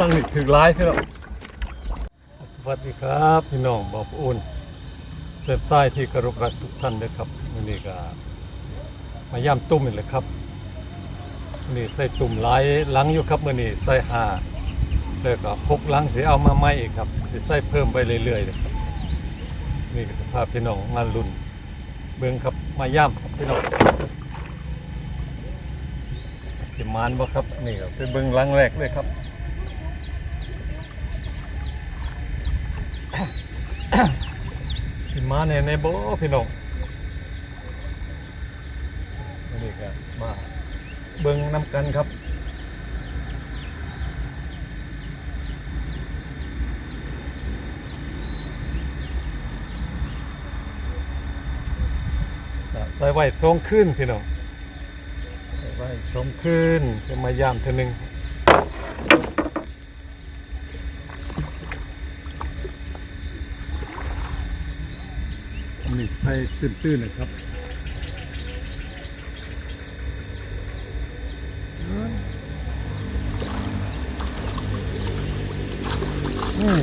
ลังนี่ถึงร้ายใช่ไหมสวัสดีครับ พี่น้องบอบอุ่นเสพทรายที่กรพรักทุกท่านด้วยครับวันนี้ก็มาย่ำตุ้มนี่แหละครับนี่ใส่ตุ่มหลายลังอยู่ครับมื่อนี้ใส่หาแล้วก็พกลังสิเอามาใหม่อีกครับสิใส่เพิ่มไปเรื่อยๆเลยครับนี่ก็ภาพพี่น้องมาลุ่นเบิ่งครับมาย่ำครับพี่น้องสิมานบ่ครับนี่ครับเป็นเบิ่งลังแรกเลยครับ สิมาในในบ่พี่น้องอันนี้ก็มาเบิ่งน้ำกันครับใส่ไว้สองคืนพี่น้องใส่ไว้สองคืนจะมายามเท่านึง นี่ใส่ตื้นๆนะครับอืม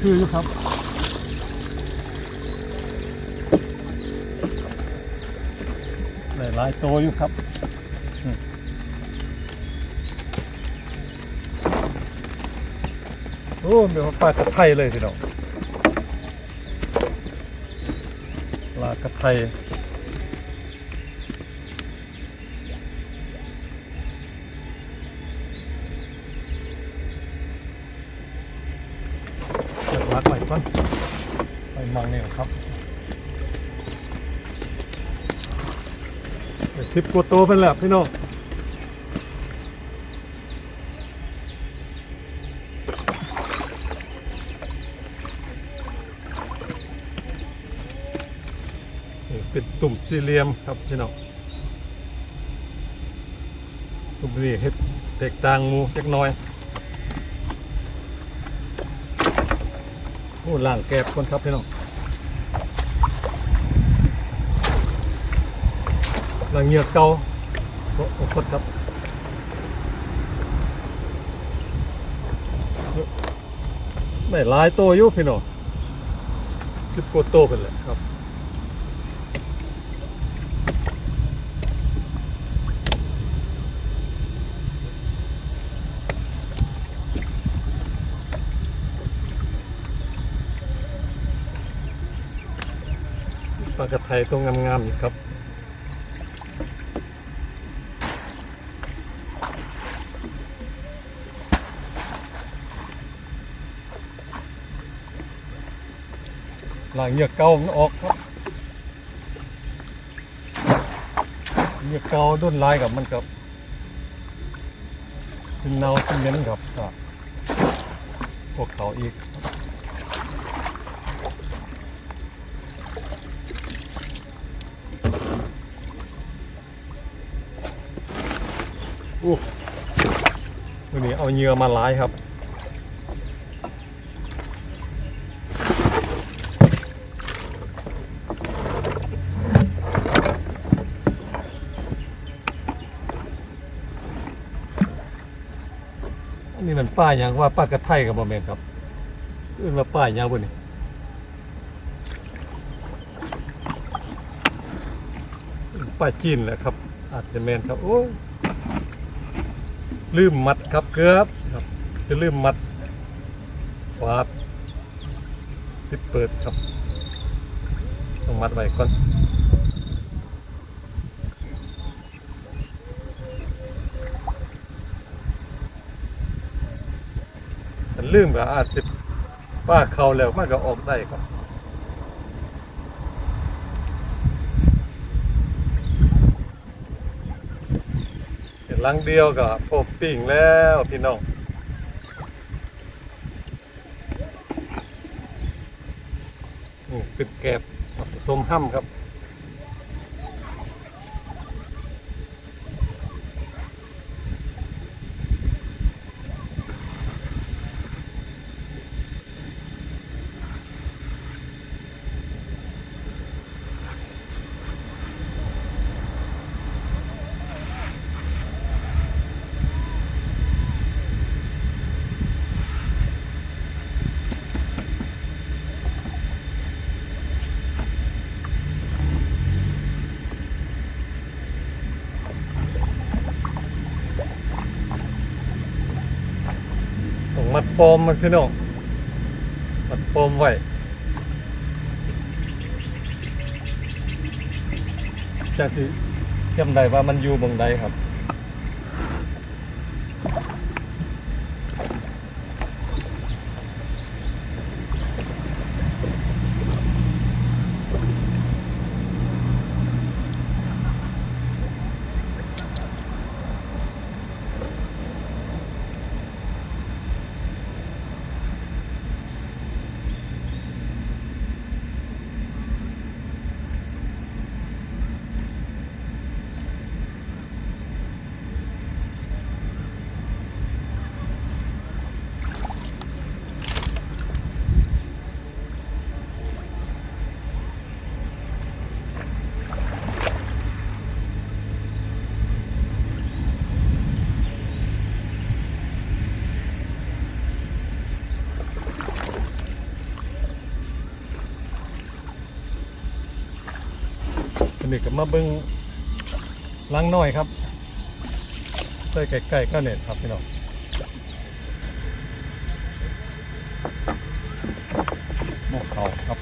คืออยู่ครับหลายหลายตัวอยู่ครับโอ้เดี๋ยวปลากระไทยเลยพี่น้อง ปลากระไทยเปิดรักไปก่อนไปมองนี่ครับสิบกว่าตัวเป็นแหละพี่น้อง ตุ่มสี่เหลี่ยมครับพี่น้องตุ่มนี้เห็ดแตกต่างมูเล็กน้อยโอ้ล่างแกบคนครับพี่น้อง là nhiều câu có có khuất cấp mày lái tô giúp thì nó chút cô tô phải lại ครับากระไทยตรงงามๆอยู่ครับหลังเหยือกเก่ามันออกครับเหยือกเก่าด้นลายกับมันกับเป็นเนาเป็นเหม็นกับพวกเขาอีก อู้วันนี้เอาเหยื่อมาหลายครับ อันนี้มันป้ายอย่างว่าป้ากระไทยกับโมเมนครับอื่นว่าป้ายยางบนนี่ป้ายจีนแหละครับ อาจจะแมนครับ โอ้ย ลืมมัดครับเกือบครับจะลืมมัดวาบปิดเปิดครับต้องมัดไว้ก่อนมันลืมก็อาจจะป้าเขาแล้วมันก็ออกได้ครับ หลังเดียวก็พบปิ่งแล้วพี่น้องนี่เป็นแกบผสมห้ำครับ น ปอมมันพี่น้องปัดปมไว้จะคือจำได้ว่ามันอยู่บงใดครับ นี่ก็มาเบิ้งล้างน้อยครับใส่ไก่ๆก็เน็ตครับพี่น้องมกเขาครับ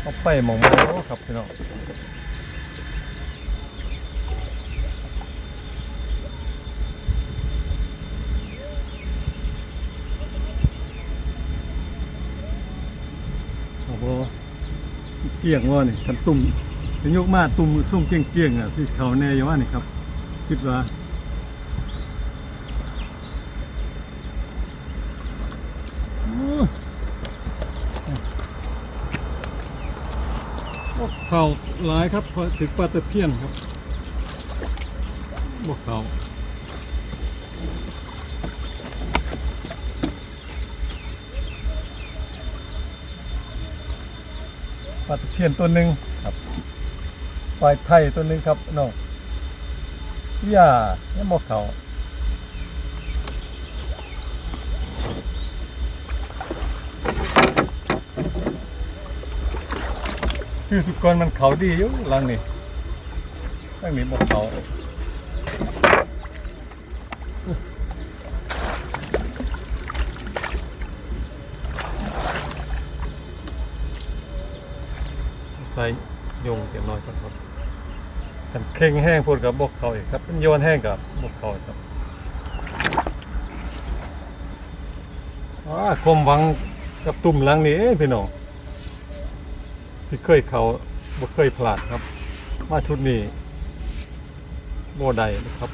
เอาไปมองมองครับพี่น้อง โอ้โหเกี่ยงว่านี่กันตุ่มเป็นยกมาตุ่มส่งเกี่ยงเกี่ยงๆอะที่เขาแน่อยว่านี่ครับ คิดว่าบกเขาหลายครับพอถึงปลาตะเพียนครับบกเขา ปลาตะเพียนตัวหนึ่งครับปลายไทยตัวหนึ่งครับน้องย่าเนี่ยบกเขาคือสุกรมันเขาดีอยู่หลังนี่ตั้งนี้บกเขา กันเข่งแห้งพูดกับบกเขาอีกครับมันโยนแห้งกับบกเขาครับอ่าความหวังกับตุ่มหลังนี้พี่น้องที่เคยเขาบ่เคยพลาดครับ มาชุดนี้โมได้นะครับ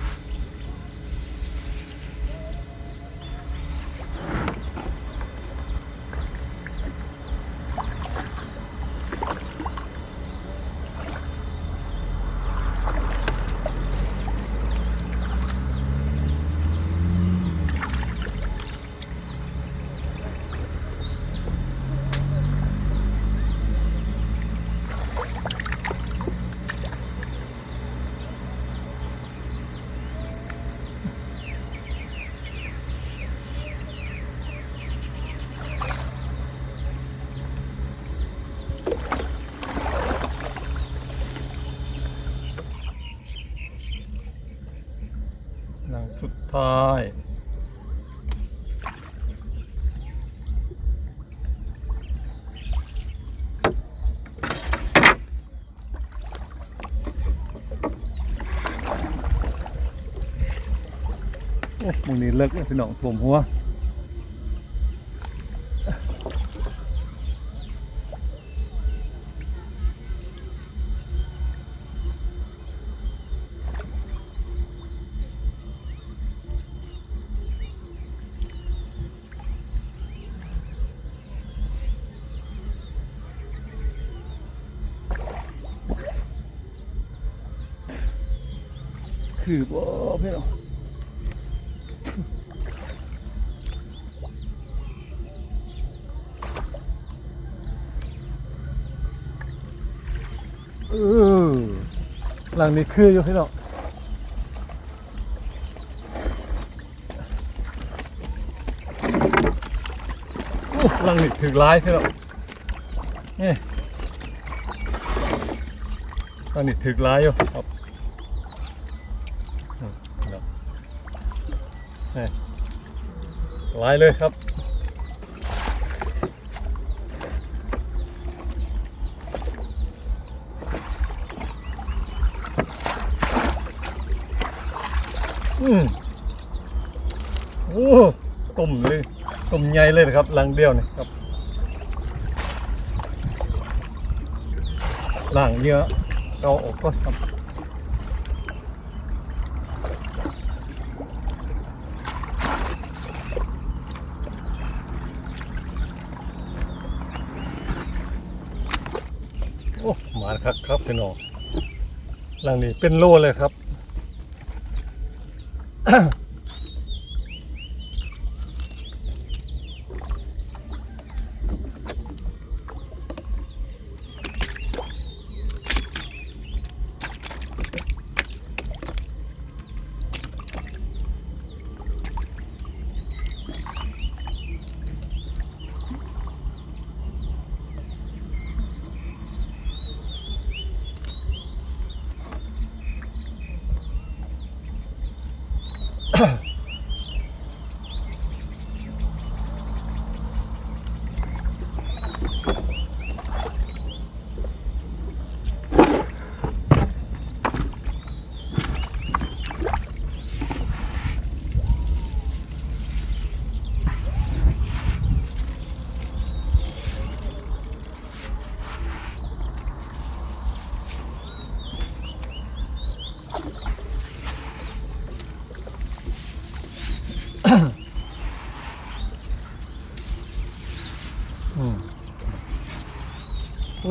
ไปโอ้มึงนี่เลิกเลยพี่น้องผมหัว คือบ่พี่น้องเออหลังนี้คืออยู่พี่น้องหลังนี้ถึงร้ายพี่น้องนี่หลังนี้ถึงร้ายอยู่ครับ นี่ หลายเลยครับ อืมโอ้ต้มเลยต้มใหญ่เลยนะครับลังเดียวนี่ครับล่างเนื้อเอาออกก็ครับ โอ้หมา ครับพี่น้องหลังนี้เป็นโลเลยครับ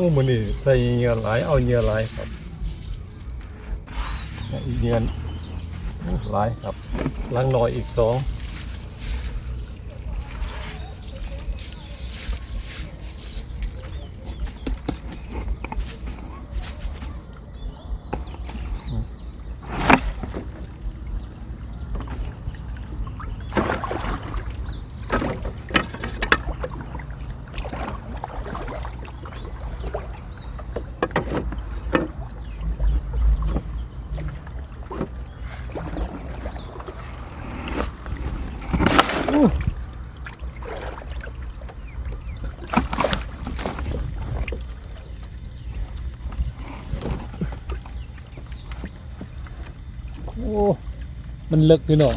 โอ้มือนี่ใส่เหงื่อหลายเอาเหงื่อหลายครับอีกเหงื่อหลายครับลังหน่อยอีกสอง โอ้ มันเลิกพี่น้อง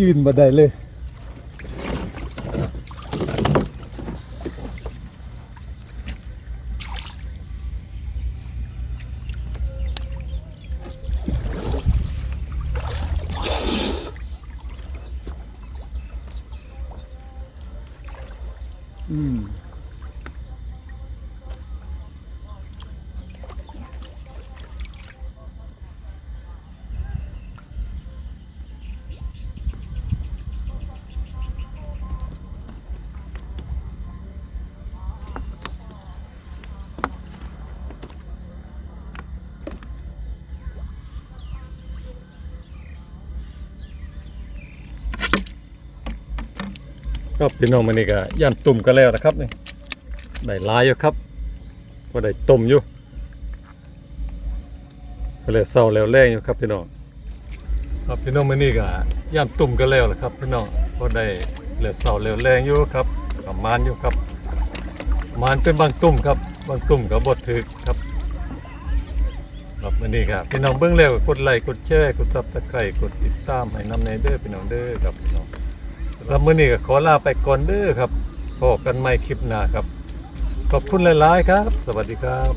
ยืนมาได้เลย อื มครับพี่น้องมันนี่ก็ย่านตุ่มกันแล้วนะครับนี่ได้ลายอยู่ครับก็ได้ต้มอยู่ก็เลยเศร้าแล้วแรงอยู่ครับพี่น้องครับพี่น้องมันนี่ก็ย่านตุ่มกันแล้วนะครับพี่น้องก็ได้เลยเศร้าแล้วแรงอยู่ครับประมาณอยู่ครับ มานเป็นบางตุ่มครับ บางตุ่มก็บดถึกครับครับมันนี่ครับพี่น้องเบื้องแล้วก็กดไลค์กดแชร์กดซับสไครต์กดติดตามให้นำในเด้อพี่น้องเด้อครับพี่น้อง สำหรัมื้อนี้ก็ขอลาไปก่อนเด้อครับพบกันใหม่คลิปหน้าครับ ขอบคุณหลาย ๆ ครับ สวัสดีครับ